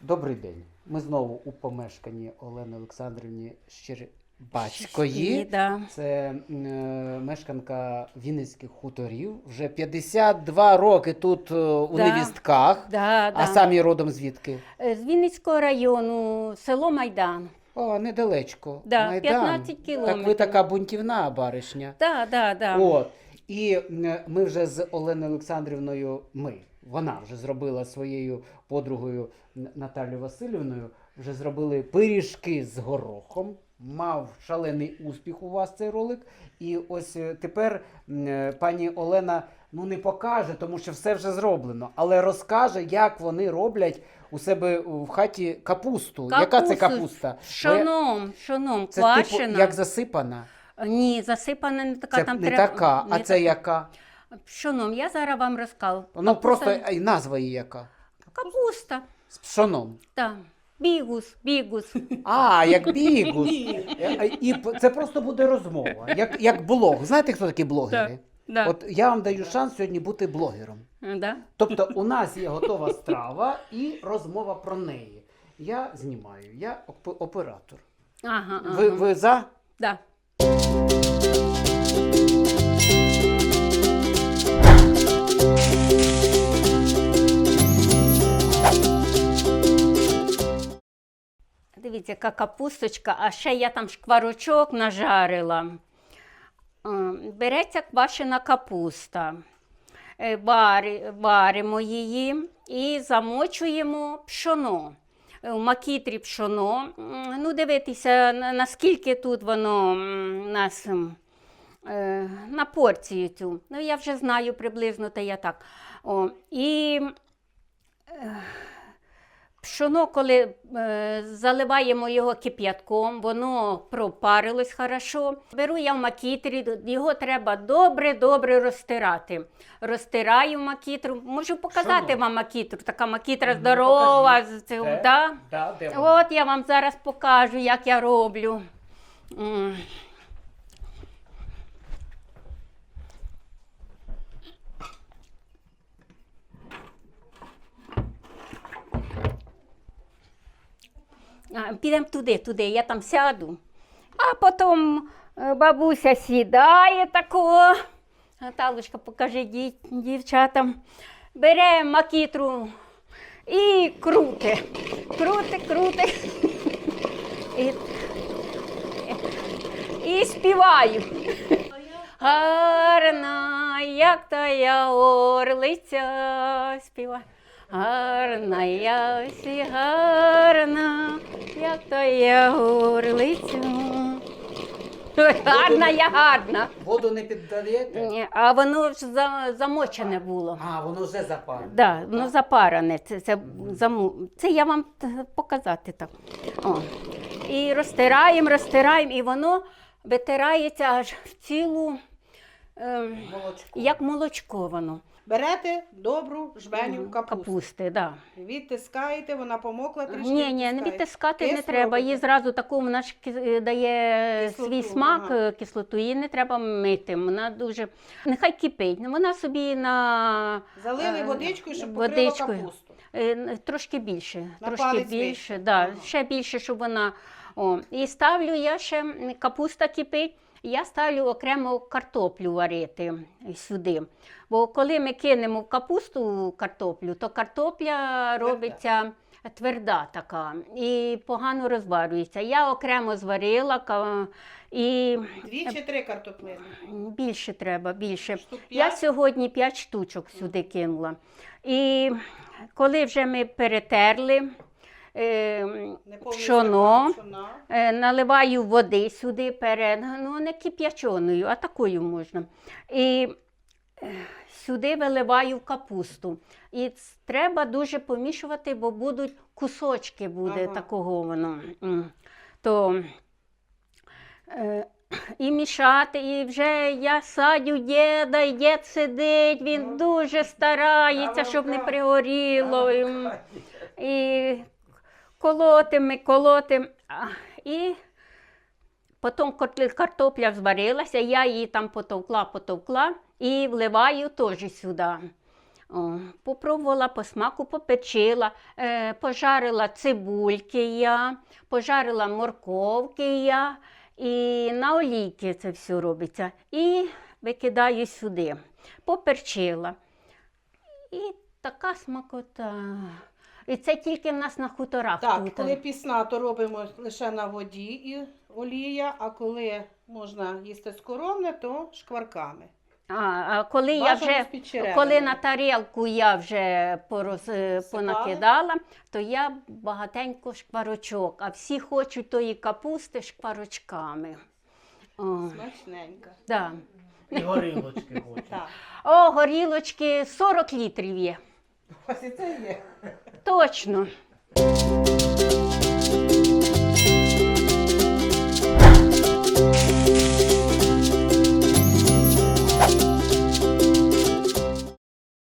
Добрий день. Ми знову у помешканні Олени Олександрівні Щербацької. Да. Це е, мешканка Вінницьких хуторів. Вже 52 роки тут е, у Да. невістках. Да, да. А самі родом звідки? Е, З Вінницького району, село Майдан. О, недалечко. Да, Майдан. 15 Так ви кілометрів. така бунтівна баришня. Да, да, да. От. І м, ми вже з Оленою Олександрівною, ми, вона вже зробила своєю подругою Наталією Васильівною, вже зробили пиріжки з горохом. Мав шалений успіх у вас цей ролик. І ось е, тепер е, пані Олена ну не покаже, тому що все вже зроблено, але розкаже, як вони роблять у себе в хаті капусту. Яка це Капусту капуста? Шоном, шоном, Це квашена. типу як засипана. Ні, засипана не така. Це там не треба... така, а не це така. яка? Пшоном, я зараз вам розкажу. Ну Капуста- просто і назва її яка. Капуста, З пшоном. так. Бігус, бігус. А, як бігус. Е, І п- це просто буде розмова, як, як блог. Знаєте, хто такі блогери? Да. От я вам даю шанс сьогодні бути блогером. Да? Тобто у нас є готова страва і розмова про неї. Я знімаю, я оп- оператор. Ага, ага. Ви, ви за? Да. Дивіться, яка капусточка, а ще я там шкварочок нажарила. Е, Береться квашена капуста. Е, Варимо її і замочуємо пшоно. Е, В макітрі пшоно. Ну, дивитися, наскільки тут воно нас е, на порцію цю. Ну, я вже знаю приблизно, та я так. О, і е, пшоно, коли е, заливаємо його кип'ятком, воно пропарилось хорошо. Беру я в макітрі, його треба добре-добре розтирати. Розтираю макітру. Можу показати Пшоно? вам макітру. Така макітра Ну, здорова. з цього, Це? да? Да, де? От я вам зараз покажу, як я роблю. М. Підемо туди, туди, я там сяду. А потім е, бабуся сідає такого. Наталочка, покажи дівчатам. Бере макітру і круте. Круте, круте. І, і співаю. Гарна, як та я орлиця співаю. Гарна я сі гарна, як та я орлиця. Ой, Гарна я гарна. Воду не піддаєте? Ні, А воно ж за- замочене було. А, воно вже запарне. Да, воно запаране. Це, це, заму... це я вам т- показати так. О. І розтираємо, розтираємо, і воно витирається аж в цілу, ем, Молочко. як молочко воно. Берете добру жменю капусту. Капусти, да. Відтискаєте, вона помокла трішки. Ні, ні, не відтискати не треба. Її зразу таку вона ж дає Кислоту, свій смак, ага. е, кислоту. Її не треба мити. Вона дуже нехай кипить. Вона собі на Залили е, водичкою, щоб покрила капусту. Е, Трошки більше, На трошки більше, да, Ага. ще більше, щоб вона. О. І ставлю я ще капуста кипить, я ставлю окремо картоплю варити сюди. Бо коли ми кинемо в капусту картоплю, то картопля робиться тверда така і погано розварюється. Я окремо зварила і Дві чи три картоплини. більше треба, більше. Я сьогодні 5 штучок сюди кинула. І коли вже ми перетерли пшоно, стакан пшона. е, наливаю води сюди перед, ну не кип'ячоною, а такою можна. І е, сюди виливаю капусту. І треба дуже помішувати, бо будуть кусочки буде Ага. такого воно. То, е, і мішати, і вже я садю діда, і дід сидить, він Ну. дуже старається, щоб не пригоріло. І, і колотим, і колотим. І потім картопля зварилася, я її там потовкла, потовкла і вливаю теж сюди. О, попробувала по смаку, попечила, е, пожарила цибульки я, пожарила морковки я, і на олійки це все робиться. І викидаю сюди. Поперчила. І така смакота. І це тільки в нас на хуторах. Так, тут. коли пісна, то робимо лише на воді і олія, а коли можна їсти скоромне, то шкварками. А, а коли я вже коли на тарілку я вже пороз, е, понакидала, то я багатенько шкварочок, а всі хочуть тої капусти шкварочками. О, Смачненько. да. І горілочки хочуть. О, горілочки 40 літрів є. Ось і це є. Точно.